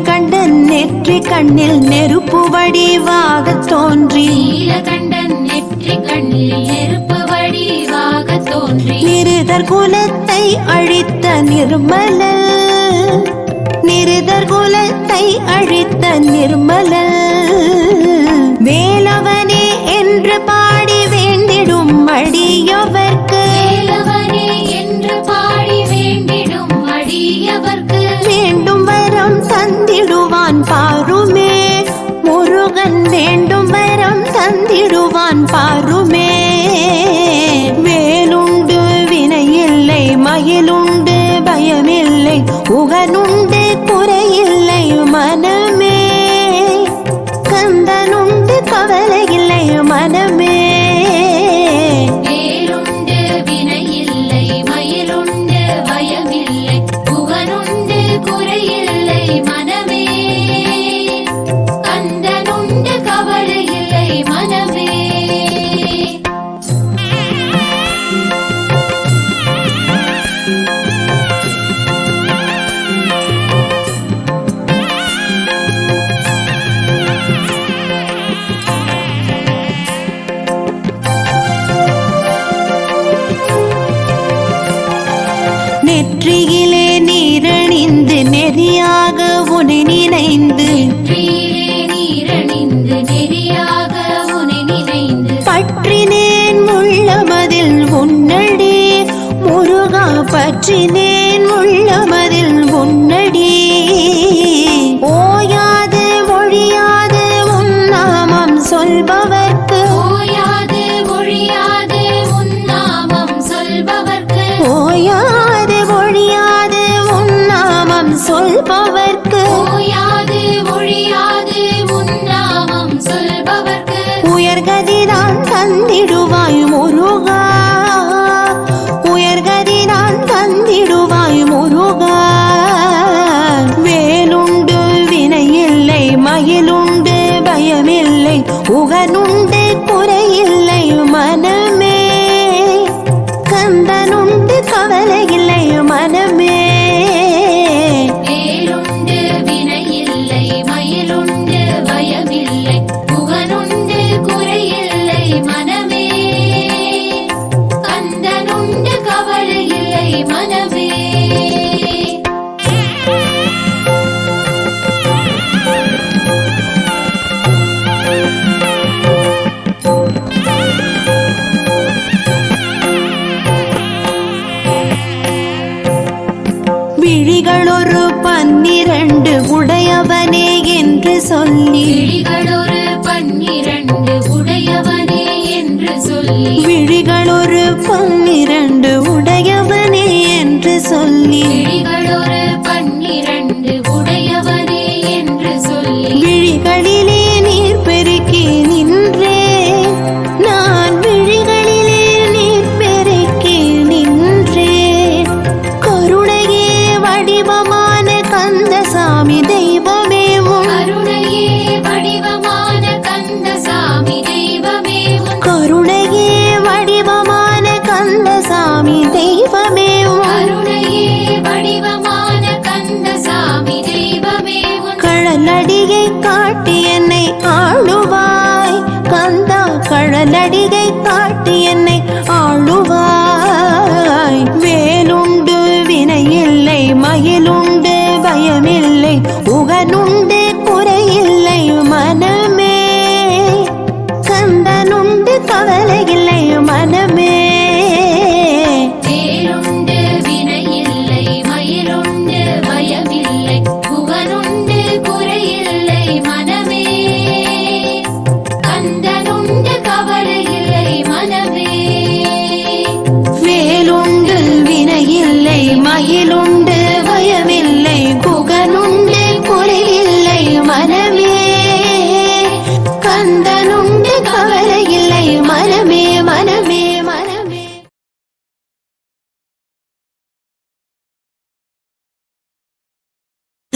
நீலகண்டன் நெற்றி கண்ணில் நெருப்பு வடிவாக தோன்றி. நீலகண்டன் நெற்றி கண்ணில் நெருப்பு வடிவாக தோன்றி. நிருதர் குலத்தை அழித்த நிர்மல நிருதர் குலத்தை அழித்த நிர்மல வேலவனே என்று பாடி வேண்டிடும் அடியவன் mana நெற்றியிலே நீரணிந்து நெறியாக உனை நினைந்து பற்றினேன் உள்ளமதில் உன்னடி முருகா பற்றினேன் உள்ளமதில் உன்னடி. ஓயாது ஒழியாது உன்னாமம் சொல்பவர்க்கு. ஓயாது ஒழியாது உன்னாமம் சொல்பவர்க்கு. ஓயா தந்திடுவாய் மூ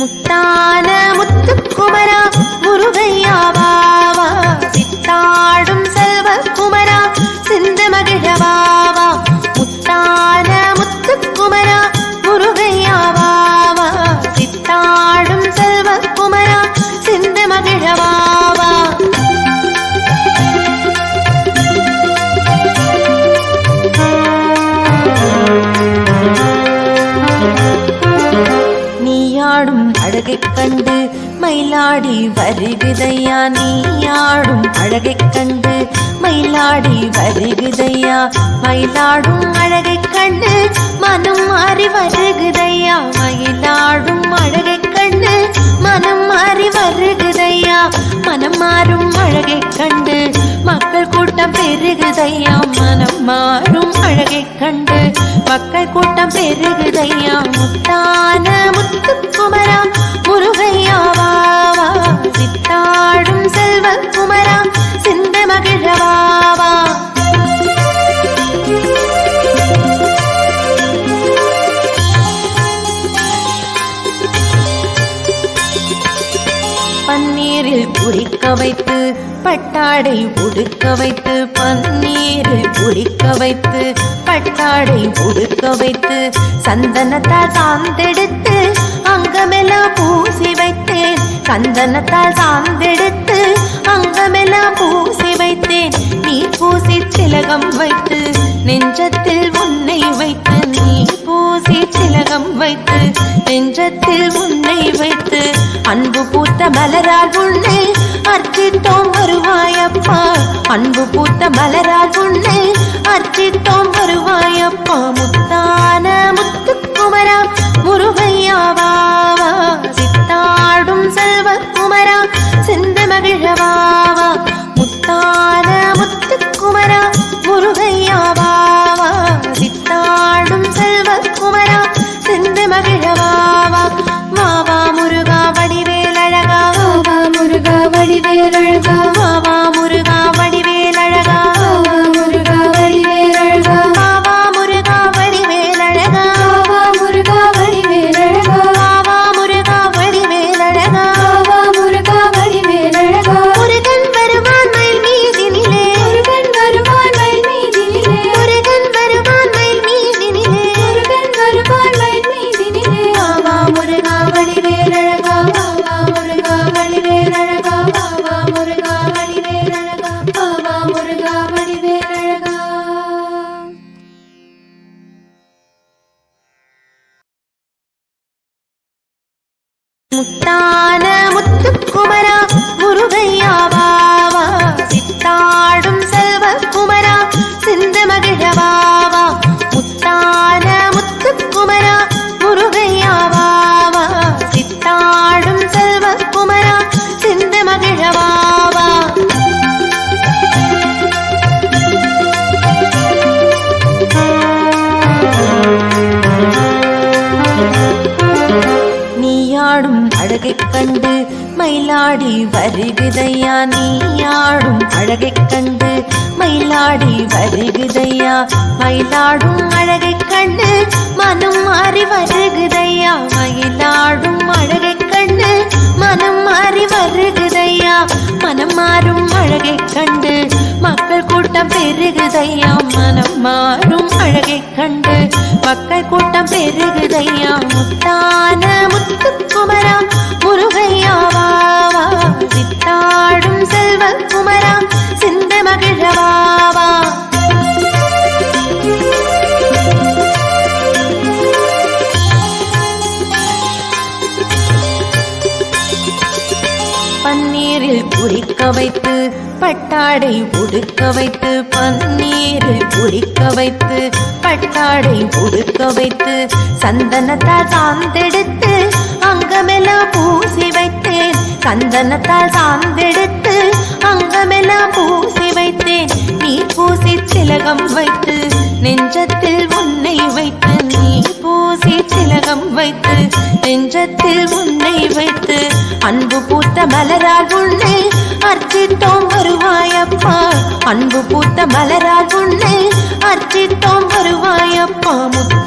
முத்தா பாடி வருகுதையா? மயிலாடும் அழகை கண்ணு மனம் மாறி வருகுதையா? மயிலாடும் அழகை கண்ணு மனம் மாறி வருகுதையா? மனம் மாறும் அழகை கண்டு மக்கள் கூட்டம் பெருகுதையா? மனம் மாறும் அழகை கண்டு மக்கள் கூட்டம் பெருகுதையா? முத்தான முத்து குமரா வைத்து பன்னீரில் குடிக்க வைத்து பட்டாடை உடுக்க வைத்து சந்தனத்தால் சாந்தெடுத்து அங்கமெல்லாம் பூசி வைத்தேன். சந்தனத்தால் சாந்தெடுத்து அங்கமெல்லாம் பூசி வைத்தேன். நீ பூசி திலகம் வைத்து நெஞ்சத்தில் உன்னை வைத்து நீ பூசி திலகம் வைத்து நெஞ்சத்தில் உன்னை வைத்து அன்பு பூத்த மலரால் உன்னை அர்ச்சித்தோம் வருவாயப்பா. அன்பு பூத்த மலரால் உன்னை அர்ச்சித்தோம் வருவாயப்பா. முத்தான முத்துக்குமரா முருகையாவா சித்தாடும் செல்வ குமரா சிந்த மகிழவா. முத்தான மயிலாடி வருகுதையா நீயாடும் அழகை கண்டு மயிலாடி வருகுதையா மயிலாடும் அழகை கண்டு மனம் மாறி வருகுதையா மயிலாடும் அழகை கண்டு மனம் மாறி வருகுதையா மனம் மாறும் அழகை கண்டு மக்கள் கூட்டம் பெருகுதையா மனம் மாறும் அழகை கண்டு மக்கள் கூட்டம் பெருகுதையா? முத்தான முத்துக்குமரா முருகையாவா வாவா பட்டாடை உடுக்க வைத்து பன்னீரில் குடிக்க வைத்து பட்டாடை உடுக்க வைத்து சந்தனத்தால் சாந்தெடுத்து அங்கமெல்லாம் பூசி வைத்தேன். சந்தனத்தால் சாந்தெடுத்து அங்கமெல்லாம் பூசி வைத்தேன். நீ பூசி திலகம் வைத்து நெஞ்சத்தில் உன் திலகம் வைத்து நெஞ்சத்தில் உன்னை வைத்து அன்பு பூத்த மலரால் உன்னை அர்ச்சித்தோம் வருவாயப்பா. அன்பு பூத்த மலரால் உன்னை அர்ச்சித்தோம் வருவாயப்பா. முத்து